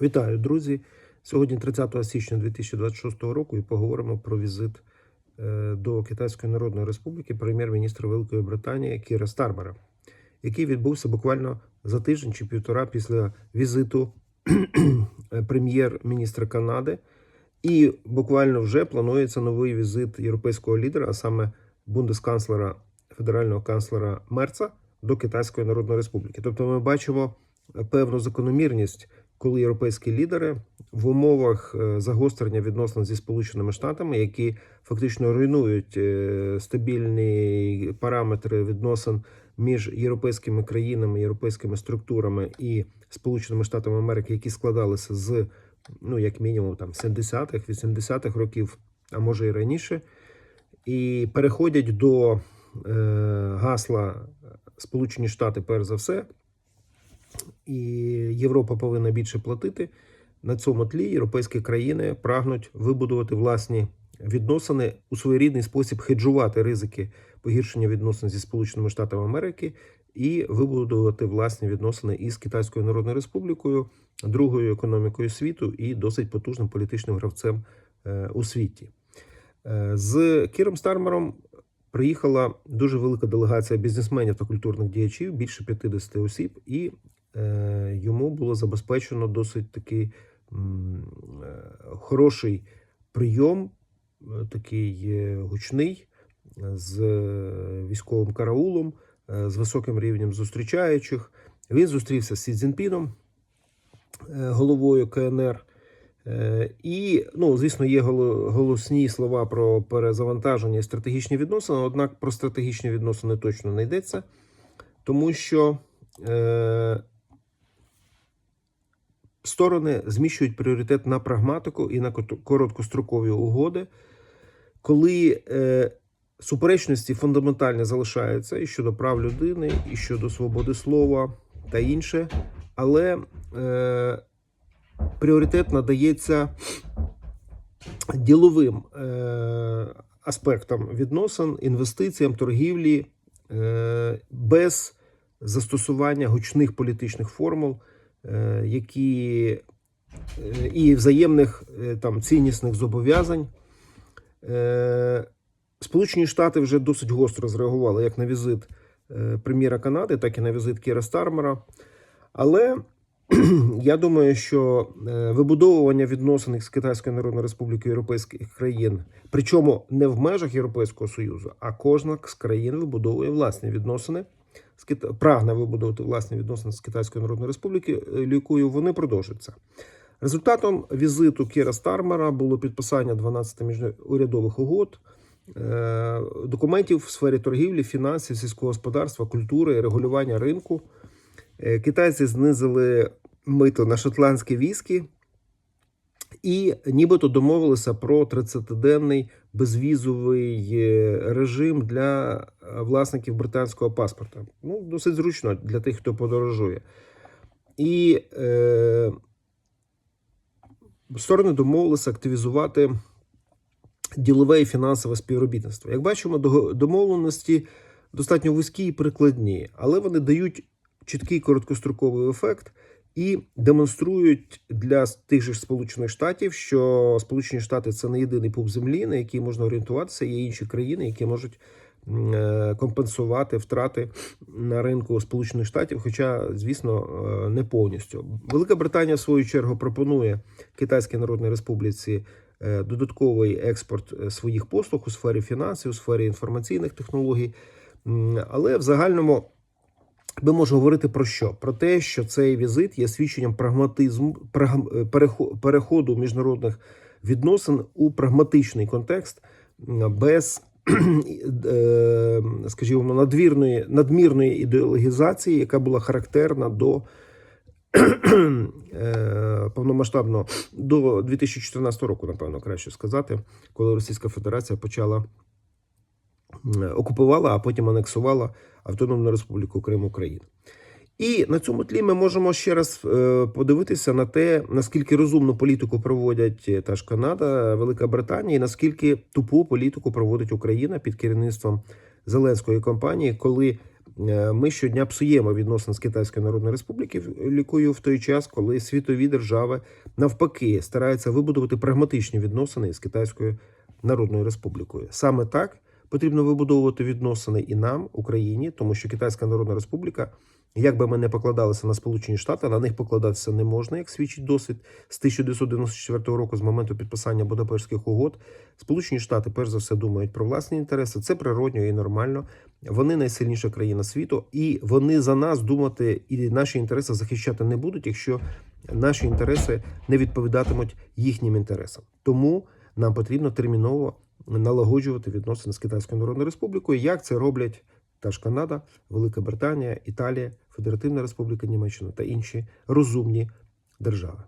Вітаю, друзі! Сьогодні 30 січня 2026 року і поговоримо про візит е, до Китайської Народної Республіки прем'єр-міністра Великої Британії Кіра Стармера, який відбувся буквально за тиждень чи півтора після візиту прем'єр-міністра Канади. І буквально вже планується новий візит європейського лідера, а саме бундесканцлера федерального канцлера Мерца до Китайської Народної Республіки. Тобто, ми бачимо певну закономірність, коли європейські лідери в умовах е, загострення відносин зі Сполученими Штатами, які фактично руйнують е, стабільні параметри відносин між європейськими країнами, європейськими структурами і Сполученими Штатами Америки, які складалися з ну як мінімум там 70-х, 80-х років, а може і раніше, і переходять до е, гасла Сполучені Штати, перш за все, і Європа повинна більше платити. На цьому тлі європейські країни прагнуть вибудувати власні відносини у своєрідний спосіб хеджувати ризики погіршення відносин зі Сполученими Штатами Америки і вибудувати власні відносини із Китайською Народною Республікою, другою економікою світу і досить потужним політичним гравцем е, у світі. Е, З Кіром Стармером приїхала дуже велика делегація бізнесменів та культурних діячів, більше 50 осіб, і йому було забезпечено досить такий е, хороший прийом, е, такий е, гучний, е, з е, військовим караулом, е, з високим рівнем зустрічаючих. Він зустрівся з Сі Цзінпіном, е, головою КНР. Е, І, ну, звісно, є голосні слова про перезавантаження і стратегічні відносини, однак про стратегічні відносини точно не йдеться, тому що е, сторони зміщують пріоритет на прагматику і на короткострокові угоди, коли е, суперечності фундаментальні залишаються і щодо прав людини, і щодо свободи слова та інше, але е, пріоритет надається діловим е, аспектам відносин, інвестиціям, торгівлі е, без застосування гучних політичних формул, які е, і взаємних е, там ціннісних зобов'язань. Е, Сполучені Штати вже досить гостро зреагували як на візит е, прем'єра Канади, так і на візит Кіра Стармера. Але я думаю, що е, вибудовування відносин з Китайською Народною Республікою європейських країн, причому не в межах Європейського Союзу, а кожна з країн вибудовує власні відносини з Кита... прагне вибудовувати власні відносини з Китайською Народною Республікою, е, якою вони продовжуються. Результатом візиту Кіра Стармера було підписання 12 міжурядових угод, е, документів в сфері торгівлі, фінансів, сільського господарства, культури, регулювання ринку. Е, Китайці знизили мито на шотландські віскі і нібито домовилися про 30-денний безвізовий е, режим для е, власників британського паспорта. Ну, досить зручно для тих, хто подорожує. І е, сторони домовилися активізувати ділове і фінансове співробітництво. Як бачимо, домовленості достатньо вузькі і прикладні, але вони дають чіткий короткостроковий ефект і демонструють для тих же Сполучених Штатів, що Сполучені Штати це не єдиний пуп землі, на який можна орієнтуватися. Є інші країни, які можуть е, компенсувати втрати на ринку Сполучених Штатів, хоча, звісно, е, не повністю. Велика Британія, в свою чергу, пропонує Китайській Народній Республіці е, додатковий експорт своїх послуг у сфері фінансів, у сфері інформаційних технологій. Але в загальному ми можемо говорити про що? Про те, що цей візит є свідченням прагматизму прагм- е, переходу міжнародних відносин у прагматичний контекст без, е, скажімо, надвірної надмірної ідеологізації, яка була характерна до е, повномасштабно до 2014 року, напевно, краще сказати, коли Російська Федерація почала окупувала, а потім анексувала Автономну Республіку Крим Україну. І на цьому тлі ми можемо ще раз е, подивитися на те, наскільки розумну політику проводять е, та ж Канада, Велика Британія, і наскільки тупу політику проводить Україна під керівництвом Зеленської кампанії, коли Е, Ми щодня псуємо відносини з Китайською Народною Республікою в той час, коли світові держави навпаки стараються вибудувати прагматичні відносини з Китайською Народною Республікою. Саме так потрібно вибудовувати відносини і нам, Україні, тому що Китайська Народна Республіка, як би ми не покладалися на Сполучені Штати, на них покладатися не можна, як свідчить досвід з 1994 року, з моменту підписання Будапештських угод. Сполучені Штати, перш за все, думають про власні інтереси. Це природньо і нормально. Вони найсильніша країна світу, і вони за нас думати і наші інтереси захищати не будуть, якщо наші інтереси не відповідатимуть їхнім інтересам. Тому нам потрібно терміново налагоджувати відносини з Китайською Народною Республікою, як це роблять та ж Канада, Велика Британія, Італія, Федеративна Республіка Німеччина та інші розумні держави.